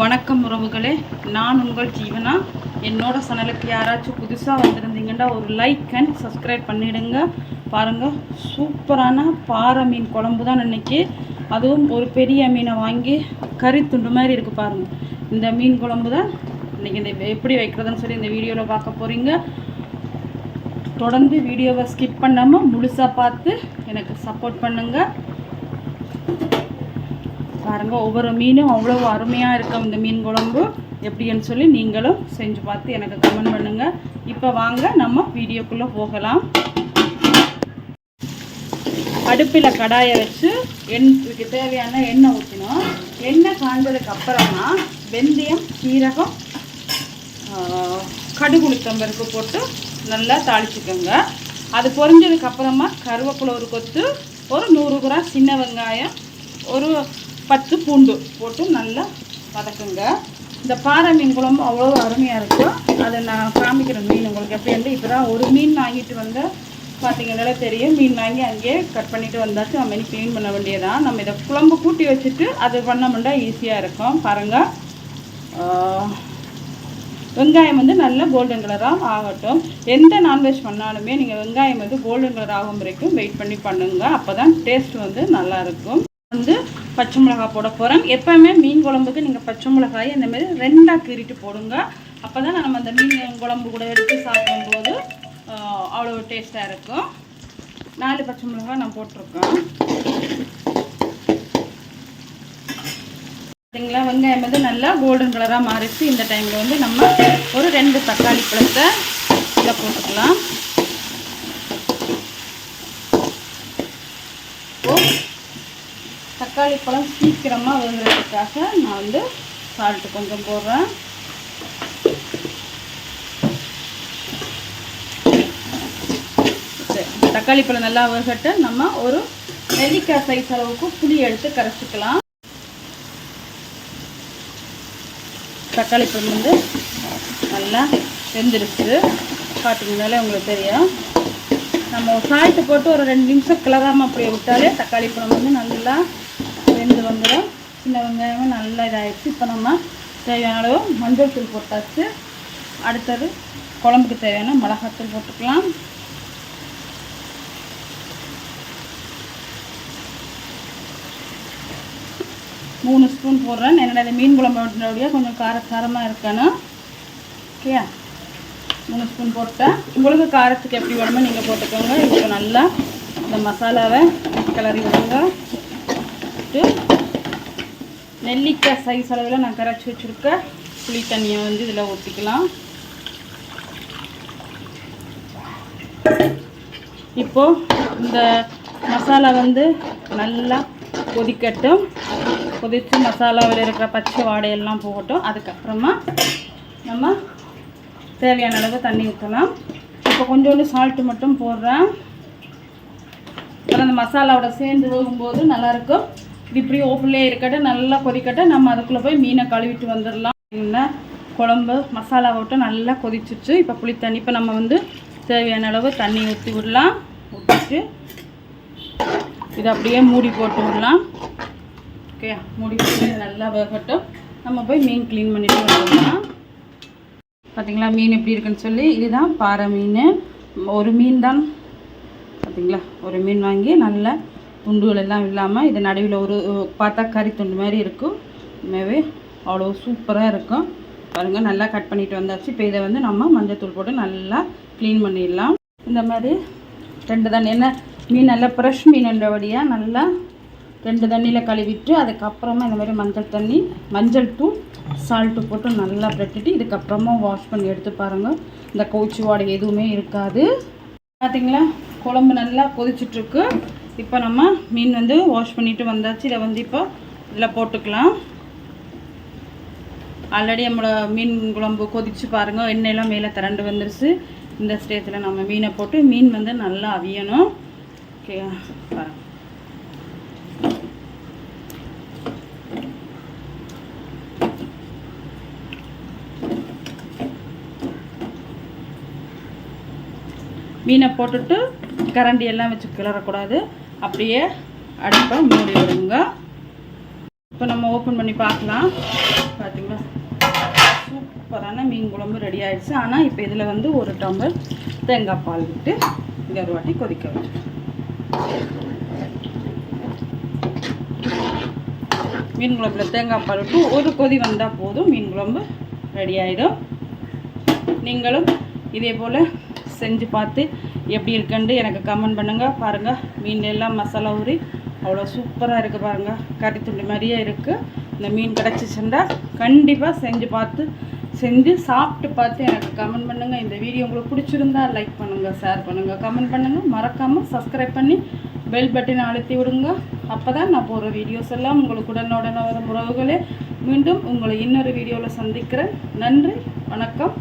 வணக்கம் உறவுகளே. நான் உங்கள் ஜீவனா? என்னோட சேனலுக்கு யாராச்சும் புதுசாக வந்திருந்தீங்கன்னா ஒரு லைக் அண்ட் சப்ஸ்கிரைப் பண்ணிவிடுங்க பாருங்கள் சூப்பரான பாறை மீன் குழம்பு தான் இன்னைக்கு. அதுவும் ஒரு பெரிய மீனை வாங்கி கறி துண்டு மாதிரி இருக்குது பாருங்கள் இந்த மீன் குழம்பு தான் இன்றைக்கி இந்த எப்படி வைக்கிறதுன்னு சொல்லி இந்த வீடியோவில் பார்க்க போகிறீங்க தொடர்ந்து வீடியோவை ஸ்கிப் பண்ணாமல் முழுசாக பார்த்து எனக்கு சப்போர்ட் பண்ணுங்கள் பாருங்க ஒவ்வொரு மீனும் அவ்வளோ அருமையாக இருக்கும் இந்த மீன் குழம்பு எப்படின்னு சொல்லி நீங்களும் செஞ்சு பார்த்து எனக்கு கமெண்ட் பண்ணுங்கள் இப்போ வாங்க நம்ம வீடியோக்குள்ளே போகலாம். அடுப்பில் கடாயை வச்சு எண்ணுக்கு தேவையான எண்ணெய் ஊற்றினோம் எண்ணெய் காய்ஞ்சதுக்கு அப்புறமா வெந்தயம் சீரகம் ஆஹ், கடுகு போட்டு நல்லா தாளிச்சுக்கோங்க. அது பொறிஞ்சதுக்கு அப்புறமா கருவேப்பிலை ஒரு கொத்து ஒரு நூறு கிராம் சின்ன வெங்காயம் ஒரு பத்து பூண்டு போட்டு நல்லா வதக்குங்க. இந்த பாறை மீன் குழம்பு அவ்வளோ அருமையாக இருக்கும். அதை நான் காமிக்கிற மீன் உங்களுக்கு எப்படி வந்து இப்போ தான் ஒரு மீன் வாங்கிட்டு வந்து பார்த்தீங்கன்னாலே தெரியும். மீன் வாங்கி அங்கேயே கட் பண்ணிட்டு வந்தாச்சு. நம்ம இனி க்ளீன் பண்ண வேண்டியதான் நம்ம இதை குழம்பு கூட்டி வச்சுட்டு அது பண்ணமுண்டா ஈஸியாக இருக்கும். பாருங்கள் வெங்காயம் வந்து நல்ல கோல்டன் கலராக ஆகட்டும். எந்த நான்வெஜ் பண்ணாலுமே நீங்கள் வெங்காயம் வந்து கோல்டன் கலர் ஆகும் வரைக்கும் வெயிட் பண்ணி பண்ணுங்கள் அப்போ தான் டேஸ்ட் வந்து நல்லா இருக்கும். வந்து பச்சை மிளகாய் போட போகிறேன் எப்போவுமே மீன் குழம்புக்கு நீங்கள் பச்சை மிளகாயை இந்த மாதிரி ரெண்டாக கீறிட்டு போடுங்க. அப்போ தான் நம்ம அந்த மீன் குழம்பு கூட எடுத்து சாப்பிடும்போது அவ்வளோ டேஸ்ட்டாக இருக்கும். நாலு பச்சை மிளகாய் நான் போட்டிருக்கேன். பார்த்தீங்களா வெங்காயம் வந்து நல்லா கோல்டன் கலராக மாறிச்சு இந்த டைமில் வந்து நம்ம ஒரு ரெண்டு தக்காளி பழத்தை இதில் போட்டுக்கலாம். தக்காளி பழம் சீக்கிரமாக வேகிறதுக்காக நான் வந்து சால்ட்டு கொஞ்சம் போடுறேன். சரி, தக்காளி பழம் நல்லா வேகட்டு நம்ம ஒரு நெல்லிக்காய் சைஸ் அளவுக்கு புளி எடுத்து கரைச்சிக்கலாம். தக்காளி பழம் வந்து நல்லா வெந்துருச்சு. பார்த்தீங்கனாலே உங்களுக்கு தெரியும். நம்ம சால்ட்டு போட்டு ஒரு ரெண்டு நிமிஷம் கிளறாமல் அப்படியே விட்டாலே தக்காளி பழம் வந்து நல்லா வந்துடும் சின்ன வெங்காயமும் நல்லா இதாகிடுச்சு இப்போ நம்ம தேவையான அளவு மஞ்சள் தூள் போட்டாச்சு. அடுத்தது குழம்புக்கு தேவையான மிளகாத்தூள் போட்டுக்கலாம். மூணு ஸ்பூன் போடுறேன். என்னடா இந்த மீன் குழம்புடைய கொஞ்சம் கார காரமாக இருக்கணும். ஓகே மூணு ஸ்பூன் போட்டேன். உங்களுக்கு காரத்துக்கு எப்படி வேணுமோ நீங்கள் போட்டுக்கோங்க. இப்போ நல்லா இந்த மசாலாவை கிளறி விடுங்க. போட்டு நெல்லிக்காய் சைஸ் அளவில் நான் கரைச்சி வச்சுருக்க. புளி தண்ணியை வந்து இதில் ஊற்றிக்கலாம் இப்போது இந்த மசாலா வந்து நல்லா கொதிக்கட்டும். கொதித்து மசாலாவில் இருக்கிற பச்சை வாடையெல்லாம் போகட்டும். அதுக்கப்புறமா நம்ம தேவையான அளவு தண்ணி ஊற்றலாம் இப்போ கொஞ்சோண்டு சால்ட்டு மட்டும் போடுறேன். அப்புறம் அந்த மசாலாவோட சேர்ந்து போகும்போது நல்லாயிருக்கும் இது இப்படி ஓப்பன்லேயே இருக்கட்டும் நல்லா கொதிக்கட்டும் நம்ம அதுக்குள்ளே போய் மீனை கழுவிட்டு வந்துடலாம். என்ன குழம்பு மசாலா விட்டு நல்லா கொதிச்சிச்சு. இப்போ புளி தண்ணி இப்போ நம்ம வந்து தேவையான அளவு தண்ணி ஊற்றி விடலாம். ஊற்றிட்டு இதை அப்படியே மூடி போட்டு விடலாம். ஓகே மூடி போட்டு நல்லா வேகட்டும். நம்ம போய் மீன் க்ளீன் பண்ணிட்டு வந்துடலாம். பார்த்தீங்களா மீன் எப்படி இருக்குன்னு சொல்லி? இதுதான் பாறை மீன். ஒரு மீன் தான். பார்த்தீங்களா ஒரு மீன் வாங்கி நல்லா துண்டுகள் எல்லாம் இல்லாமல் இது நடுவில் ஒரு பார்த்தா கறி துண்டு மாதிரி இருக்கும். உண்மையாகவே அவ்வளோ சூப்பராக இருக்கும். பாருங்கள் நல்லா கட் பண்ணிட்டு வந்தாச்சு. இப்போ இதை வந்து நம்ம மஞ்சத்தூள் போட்டு நல்லா க்ளீன் பண்ணிடலாம். இந்த மாதிரி ரெண்டு தண்ணி என்ன மீன் நல்லா ஃப்ரெஷ் மீன்ன்றபடியாக நல்லா ரெண்டு தண்ணியில் கழுவிட்டு அதுக்கப்புறமா இந்த மாதிரி மஞ்சள் தண்ணி மஞ்சள் தூள் சால்ட்டு போட்டு நல்லா பிரட்டிட்டு இதுக்கப்புறமா வாஷ் பண்ணி எடுத்து பாருங்கள் இந்த கவுச்சி வாடை எதுவுமே இருக்காது. பார்த்தீங்களா குழம்பு நல்லா கொதிச்சிட்ருக்கு இப்போ நம்ம மீன் வந்து வாஷ் பண்ணிட்டு வந்தாச்சு. இதை வந்து இப்போ இதில் போட்டுக்கலாம். ஆல்ரெடி நம்மளோட மீன் குழம்பு கொதிச்சு பாருங்கள் எண்ணெயெல்லாம் மேலே திரண்டு வந்துருச்சு. இந்த ஸ்டேஜில் நம்ம மீனை போட்டு மீன் வந்து நல்லா அவியணும். ஓகே பாருங்கள் மீனை போட்டுட்டு கரண்டி எல்லாம் வச்சு கிளறக்கூடாது. அப்படியே அடுப்பை மூடி விடுங்க. இப்போ நம்ம ஓப்பன் பண்ணி பார்க்கலாம். பார்த்தீங்களா? சூப்பரான மீன் குழம்பு ரெடி ஆகிடுச்சு ஆனால் இப்போ இதில் வந்து ஒரு டம்ளர் தேங்காய் பால் விட்டு இங்கே ஒரு வாட்டி கொதிக்க வச்சு மீன் குழம்புல தேங்காய் பால் விட்டு ஒரு கொதி வந்தால் போதும். மீன் குழம்பு ரெடி ஆகிடும் நீங்களும் இதே போல் செஞ்சு பார்த்து எப்படி இருக்குன்ட்டு எனக்கு கமெண்ட் பண்ணுங்கள் பாருங்கள் மீன் எல்லாம் மசாலா ஊறி அவ்வளோ சூப்பராக இருக்குது பாருங்கள் கறித்துண்டு மாதிரியே இருக்குது இந்த மீன் கிடச்சிச்சுண்டா கண்டிப்பாக செஞ்சு பார்த்து செஞ்சு சாப்பிட்டு பார்த்து எனக்கு கமெண்ட் பண்ணுங்கள் இந்த வீடியோ உங்களுக்கு பிடிச்சிருந்தா லைக் பண்ணுங்கள் ஷேர் பண்ணுங்கள் கமெண்ட் பண்ணுங்கள் மறக்காமல் சப்ஸ்கிரைப் பண்ணி பெல் பட்டனை அழுத்தி விடுங்க. அப்போ தான் நான் போகிற வீடியோஸ் எல்லாம் உங்களுக்கு உடனுடனே வரும். உறவுகளே மீண்டும் உங்களை இன்னொரு வீடியோவில் சந்திக்கிறேன். நன்றி வணக்கம்.